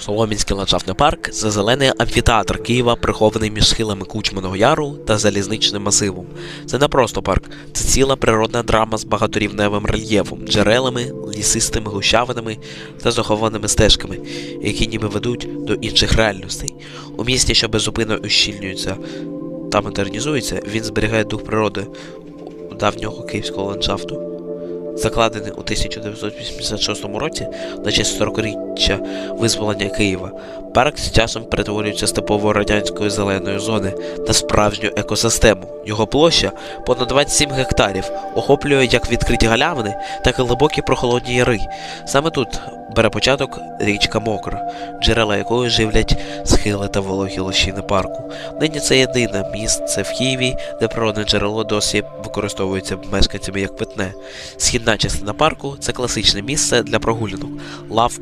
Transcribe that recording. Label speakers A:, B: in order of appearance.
A: Соломінський ландшафтний парк це зелений амфітеатр Києва, прихований між схилами Кучманого Яру та залізничним масивом. Це не просто парк, це ціла природна драма з багаторівневим рельєфом, джерелами, лісистими гущавинами та захованими стежками, які ніби ведуть до інших реальностей. У місті, що безупинно ущільнюється та модернізується, він зберігає дух природи давнього київського ландшафту. Закладений у 1986 році на честь 40-річчя визволення Києва, парк з часом перетворюється з типової радянської зеленої зони на справжню екосистему. Його площа понад 27 гектарів охоплює як відкриті галявини, так і глибокі прохолодні яри. Саме тут бере початок річка Мокра, джерела якої живлять схили та вологі лощини парку. Нині це єдине місце в Києві, де природне джерело досі використовується мешканцями як питне. Східна частина парку це класичне місце для прогулянок, лавки.